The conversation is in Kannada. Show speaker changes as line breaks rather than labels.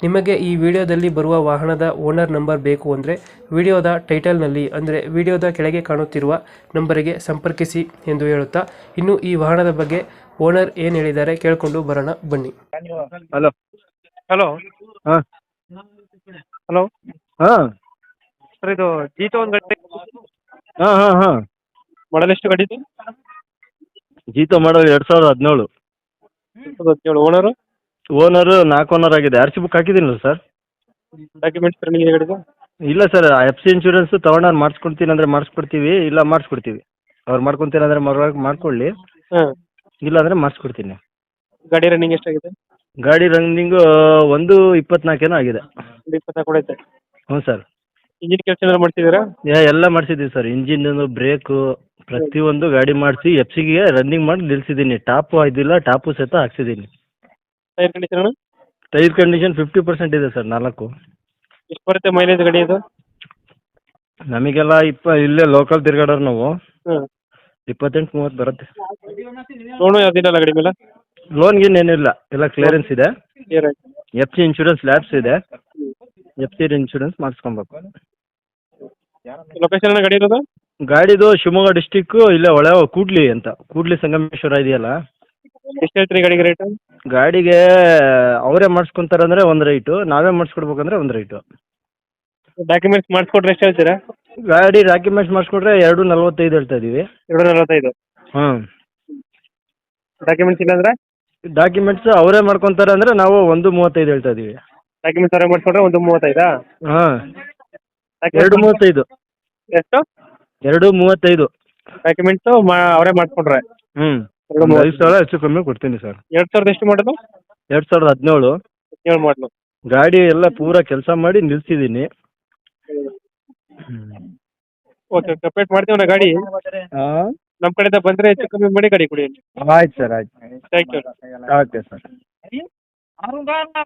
ನಿಮಗೆ ಈ ವಿಡಿಯೋದಲ್ಲಿ ಬರುವ ವಾಹನದ ಓನರ್ ನಂಬರ್ ಬೇಕು ಅಂದರೆ ವಿಡಿಯೋದ ಟೈಟಲ್ನಲ್ಲಿ ಅಂದರೆ ವಿಡಿಯೋದ ಕೆಳಗೆ ಕಾಣುತ್ತಿರುವ ನಂಬರಿಗೆ ಸಂಪರ್ಕಿಸಿ ಎಂದು ಹೇಳುತ್ತಾ ಇನ್ನು ಈ ವಾಹನದ ಬಗ್ಗೆ ಓನರ್ ಏನು ಹೇಳಿದ್ದಾರೆ ಕೇಳಿಕೊಂಡು ಬರೋಣ ಬನ್ನಿ.
ಹಲೋ.
ಹಲೋ.
ಹಾಂ.
ಹಲೋ.
ಹಾಂ.
ಸರ್ ಇದು ಜೀತೋ ಒಂದು ಗಂಟೆ
ಹಾಂ ಹಾಂ ಹಾಂ.
ಮಾಡಲ್ ಎಷ್ಟು ಗಾಡಿ
ಜೀತೋ ಮಾಡೋದು ಎರಡು ಸಾವಿರದ ಹದಿನೇಳು.
ಹದಿನೇಳು. ಓನರು?
ಓನರು ನಾಲ್ಕು ಓನರ್ ಆಗಿದೆ. ಆರ್ ಸಿ ಬುಕ್ ಹಾಕಿದ್ದೀನಲ್ಲ ಸರ್
ಡಾಕ್ಯುಮೆಂಟ್ಸ್ ರನ್ನಿಂಗ್ ಇದೆ ಗಾಡಿದು
ಇಲ್ಲ ಸರ್ ಎಫ್ ಸಿ ಇನ್ಶೂರೆನ್ಸ್ ತೊಗೊಂಡಾರು ಮಾಡಿಸ್ಕೊಡ್ತೀನಿ ಅಂದ್ರೆ ಮಾಡಿಸ್ಕೊಡ್ತೀವಿ ಇಲ್ಲ ಮಾಡಿಸ್ಕೊಡ್ತೀವಿ. ಅವ್ರು ಮಾಡ್ಕೊತೀನಿ ಅಂದ್ರೆ ಮಾಡ್ಕೊಳ್ಳಿ.
ಹಾಂ.
ಇಲ್ಲ ಅಂದರೆ ಮಾಡಿಸ್ಕೊಡ್ತೀನಿ.
ಗಾಡಿ ರನ್ನಿಂಗ್ ಎಷ್ಟಾಗಿದೆ?
ಗಾಡಿ ರನ್ನಿಂಗು ಒಂದು ಇಪ್ಪತ್ನಾಲ್ಕೇನೋ ಆಗಿದೆ.
ಒಂದು ಇಪ್ಪತ್ನಾಲ್ಕು ಕೊಡೈತೆ
ಹ್ಞೂ ಸರ್
ಇಂಜಿನ್ ಕೆಲಸ ಏನಾದ್ರು ಮಾಡ್ತಿದ್ದೀರಾ?
ಎಲ್ಲ ಮಾಡಿಸಿದ್ದೀವಿ ಸರ್ ಇಂಜಿನ್ ಬ್ರೇಕು ಪ್ರತಿಯೊಂದು ಗಾಡಿ ಮಾಡಿಸಿ ಎಫ್ ಸಿಗೆ ರನ್ನಿಂಗ್ ಮಾಡಿ ನಿಲ್ಸಿದ್ದೀನಿ. ಟಾಪು ಇದಿಲ್ಲ ಟಾಪು ಸಹಿತ ಹಾಕ್ಸಿದ್ದೀನಿ.
ಟೈರ್ ಕಂಡೀಷನ್ ಅಣ್ಣ?
ಟೈರ್ ಕಂಡೀಷನ್ ಫಿಫ್ಟಿ ಪರ್ಸೆಂಟ್ ಇದೆ ಸರ್ ನಾಲ್ಕು.
ಎಷ್ಟು ಬರುತ್ತೆ ಮೈಲೇಜ್ ಗಾಡಿ ಇದು?
ನಮಗೆಲ್ಲ ಇಪ್ಪ ಇಲ್ಲೇ ಲೋಕಲ್ ತಿರ್ಗಾಡೋರು ನಾವು.
ಹಾಂ
ಇಪ್ಪತ್ತೆಂಟು ಮೂವತ್ತು ಬರುತ್ತೆ.
ಲೋನು ಯಾವ್ದಿಲ್ಲ ಗಾಡಿ ಮೇಲೆ?
ಲೋನ್ ಗೀನ್ ಏನಿಲ್ಲ ಎಲ್ಲ ಕ್ಲಿಯರೆನ್ಸ್ ಇದೆ.
ಕ್ಲಿಯರ್ ಆಯ್ತು.
ಎಫ್ ಸಿ ಇನ್ಶೂರೆನ್ಸ್ ಲ್ಯಾಬ್ಸ್ ಇದೆ. ಎಫ್ ಸಿ ಇನ್ಶೂರೆನ್ಸ್ ಮಾಡಿಸ್ಕೊಬೇಕು.
ಲೊಕೇಶನ್ ಗಾಡಿ ಇರೋದು?
ಗಾಡಿದು ಶಿವಮೊಗ್ಗ ಡಿಸ್ಟಿಕ್ಕು ಇಲ್ಲೇ ಒಳ ಕೂಡ್ಲಿ ಅಂತ. ಕೂಡ್ಲಿ ಸಂಗಮೇಶ್ವರ ಇದೆಯಲ್ಲ.
ಎಷ್ಟು ಹೇಳ್ತೀರಿ ಗಾಡಿಗೆ ರೇಟು
ಗಾಡಿಗೆ ಅವರೇ ಮಾಡಿಸ್ಕೊಂತಾರಂದ್ರೆ ಒಂದು ರೈಟು ನಾವೇ ಮಾಡಿಸ್ಕೊಡ್ಬೇಕಂದ್ರೆ ಒಂದು ರೈಟು
ಡಾಕ್ಯುಮೆಂಟ್ಸ್ ಮಾಡಿಸ್ಕೊಟ್ರೆ ಎಷ್ಟು ಹೇಳ್ತೀರಾ?
ಗಾಡಿ ಡಾಕ್ಯುಮೆಂಟ್ಸ್ ಮಾಡಿಸ್ಕೊಟ್ರೆ ಎರಡು ನಲ್ವತ್ತೈದು ಹೇಳ್ತಾ ಇದ್ದೀವಿ
ಎರಡು ನಲವತ್ತೈದು?
ಹಾಂ.
ಡಾಕ್ಯುಮೆಂಟ್ಸ್ ಇಲ್ಲಾಂದ್ರೆ?
ಡಾಕ್ಯುಮೆಂಟ್ಸ್ ಅವರೇ ಮಾಡ್ಕೊಂತಾರ ಅಂದ್ರೆ ನಾವು ಒಂದು ಮೂವತ್ತೈದು ಹೇಳ್ತಾ ಇದೀವಿ.
ಡಾಕ್ಯುಮೆಂಟ್ಸ್ ಅವರೇ ಮಾಡ್ಸ್ಕೊಂಡ್ರೆ ಒಂದು ಮೂವತ್ತೈದಾ?
ಹಾಂ. ಎರಡು ಮೂವತ್ತೈದು.
ಎಷ್ಟು?
ಎರಡು ಮೂವತ್ತೈದು.
ಡಾಕ್ಯುಮೆಂಟ್ಸ್ ಅವರೇ ಮಾಡಿಸ್ಕೊಂಡ್ರೆ?
ಹ್ಞೂ
ಎರಡು
ಐದು ಸಾವಿರ ಹೆಚ್ಚು ಕಮ್ಮಿ ಕೊಡ್ತೀನಿ ಸರ್.
ಎರಡು ಸಾವಿರದ ಎಷ್ಟು ಮಾಡಲು
ಎರಡು ಸಾವಿರದ ಹದಿನೇಳು.
ಹದಿನೇಳು ಮಾಡಲು
ಗಾಡಿ ಎಲ್ಲ ಪೂರ ಕೆಲಸ ಮಾಡಿ ನಿಲ್ಸಿದ್ದೀನಿ.
ಓಕೆ ಓಕೆ ಮಾಡ್ತೀವಿ ಮಾಡ್ತೀವಿ ಗಾಡಿ. ನಮ್ಮ ಕಡೆಯಿಂದ ಬಂದ್ರೆ ಹೆಚ್ಚು ಕಮ್ಮಿ ಮಾಡಿ ಗಾಡಿ ಕೊಡಿ.
ಆಯ್ತು ಸರ್ ಆಯ್ತು.
Thank you
okay sir.